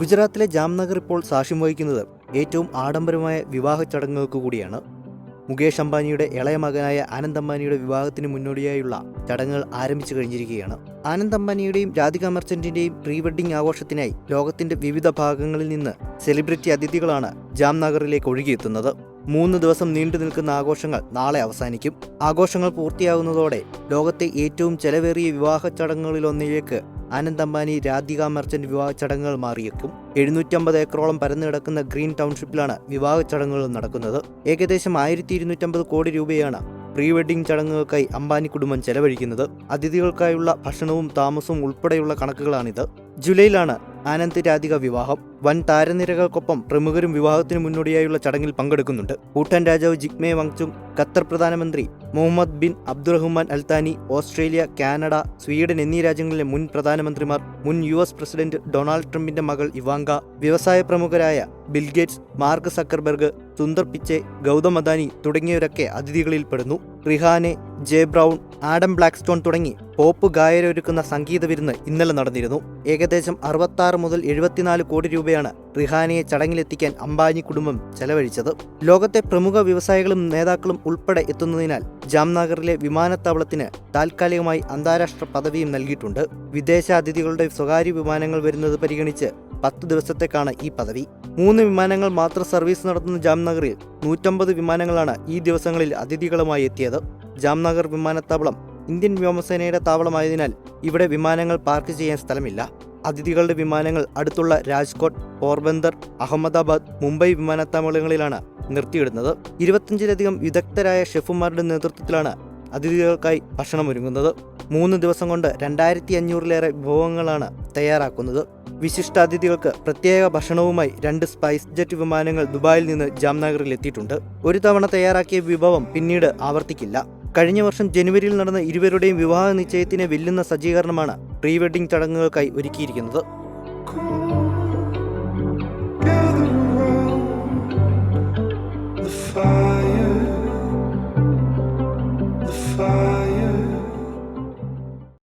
ഗുജറാത്തിലെ ജാംനഗർ ഇപ്പോൾ സാക്ഷ്യം വഹിക്കുന്നത് ഏറ്റവും ആഡംബരമായ വിവാഹ ചടങ്ങുകൾക്ക് കൂടിയാണ്. മുകേഷ് അംബാനിയുടെ ഇളയ മകനായ ആനന്ദ് അംബാനിയുടെ വിവാഹത്തിന് മുന്നോടിയായുള്ള ചടങ്ങുകൾ ആരംഭിച്ചു കഴിഞ്ഞിരിക്കുകയാണ്. ആനന്ദ് അംബാനിയുടെയും രാധിക മെർച്ചന്റിന്റെയും പ്രീ വെഡിംഗ് ആഘോഷത്തിനായി ലോകത്തിന്റെ വിവിധ ഭാഗങ്ങളിൽ നിന്ന് സെലിബ്രിറ്റി അതിഥികളാണ് ജാംനഗറിലേക്ക് ഒഴുകിയെത്തുന്നത്. മൂന്ന് ദിവസം നീണ്ടു നിൽക്കുന്ന ആഘോഷങ്ങൾ നാളെ അവസാനിക്കും. ആഘോഷങ്ങൾ പൂർത്തിയാകുന്നതോടെ ലോകത്തെ ഏറ്റവും ചെലവേറിയ വിവാഹ ചടങ്ങുകളിലൊന്നിലേക്ക് ആനന്ദ് അംബാനി രാധിക മെർച്ചന്റ് വിവാഹ ചടങ്ങുകൾ മാറിയേക്കും. എഴുന്നൂറ്റമ്പത് ഏക്കറോളം പരന്നു കിടക്കുന്ന ഗ്രീൻ ടൗൺഷിപ്പിലാണ് വിവാഹ ചടങ്ങുകൾ നടക്കുന്നത്. ഏകദേശം ആയിരത്തി ഇരുന്നൂറ്റമ്പത് കോടി രൂപയാണ് പ്രീ വെഡിംഗ് ചടങ്ങുകൾക്കായി അംബാനി കുടുംബം ചെലവഴിക്കുന്നത്. അതിഥികൾക്കായുള്ള ഭക്ഷണവും താമസവും ഉൾപ്പെടെയുള്ള കണക്കുകളാണിത്. ജൂലൈയിലാണ് ആനന്ദ് രാധിക വിവാഹം. വൻ താരനിരകൾക്കൊപ്പം പ്രമുഖരും വിവാഹത്തിന് മുന്നോടിയായുള്ള ചടങ്ങിൽ പങ്കെടുക്കുന്നുണ്ട്. ഭൂട്ടാൻ രാജാവ് ജിഗ്മേ വങ്ചും ഖത്തർ പ്രധാനമന്ത്രി Mohammed bin Abdulrahman Al Thani Australia Canada Sweden എന്നീ രാജ്യങ്ങളിലെ മുൻ പ്രധാനമന്ത്രിമാർ മുൻ യു എസ് പ്രസിഡന്റ് ഡൊണാൾഡ് ട്രംപിന്റെ മകൾ ഇവാങ്ക വ്യവസായ പ്രമുഖരായ Bill Gates Mark Zuckerberg Sundar Pichai Gautam Adani തുടങ്ങിയവരൊക്കെ അതിഥികളിൽപ്പെടുന്നു. Rihanna J Brown Adam Blackstone തുടങ്ങി പോപ്പ് ഗായകരൊരുക്കുന്ന സംഗീത വിരുന്ന് ഇന്നലെ നടന്നിരുന്നു. ഏകദേശം അറുപത്താറ് മുതൽ എഴുപത്തിനാല് കോടി രൂപയാണ് റിഹാനയെ ചടങ്ങിലെത്തിക്കാൻ അംബാനി കുടുംബം ചെലവഴിച്ചത്. ലോകത്തെ പ്രമുഖ വ്യവസായികളും നേതാക്കളും ഉൾപ്പെടെ എത്തുന്നതിനാൽ ജാംനഗറിലെ വിമാനത്താവളത്തിന് താൽക്കാലികമായി അന്താരാഷ്ട്ര പദവിയും നൽകിയിട്ടുണ്ട്. വിദേശ അതിഥികളുടെ സ്വകാര്യ വിമാനങ്ങൾ വരുന്നത് പരിഗണിച്ച് പത്ത് ദിവസത്തേക്കാണ് ഈ പദവി. മൂന്ന് വിമാനങ്ങൾ മാത്രം സർവീസ് നടത്തുന്ന ജാംനഗറിൽ നൂറ്റമ്പത് വിമാനങ്ങളാണ് ഈ ദിവസങ്ങളിൽ അതിഥികളുമായി എത്തിയത്. ജാംനഗർ വിമാനത്താവളം ഇന്ത്യൻ വ്യോമസേനയുടെ താവളമായതിനാൽ ഇവിടെ വിമാനങ്ങൾ പാർക്ക് ചെയ്യാൻ സ്ഥലമില്ല. അതിഥികളുടെ വിമാനങ്ങൾ അടുത്തുള്ള രാജ്കോട്ട് പോർബന്ദർ അഹമ്മദാബാദ് മുംബൈ വിമാനത്താവളങ്ങളിലാണ് നിർത്തിയിടുന്നത്. ഇരുപത്തഞ്ചിലധികം വിദഗ്ധരായ ഷെഫുമാരുടെ നേതൃത്വത്തിലാണ് അതിഥികൾക്കായി ഭക്ഷണം ഒരുങ്ങുന്നത് മൂന്ന് ദിവസം കൊണ്ട് രണ്ടായിരത്തി അഞ്ഞൂറിലേറെ വിഭവങ്ങളാണ് തയ്യാറാക്കുന്നത്. വിശിഷ്ടാതിഥികൾക്ക് പ്രത്യേക ഭക്ഷണവുമായി രണ്ട് സ്പൈസ് ജെറ്റ് വിമാനങ്ങൾ ദുബായിൽ നിന്ന് ജാംനഗറിൽ എത്തിയിട്ടുണ്ട്. ഒരു തവണ തയ്യാറാക്കിയ വിഭവം പിന്നീട് ആവർത്തിക്കില്ല. കഴിഞ്ഞ വർഷം ജനുവരിയിൽ നടന്ന ഇരുവരുടെയും വിവാഹ നിശ്ചയത്തിനെ വെല്ലുന്ന സജ്ജീകരണമാണ് പ്രീ ചടങ്ങുകൾക്കായി ഒരുക്കിയിരിക്കുന്നത്. far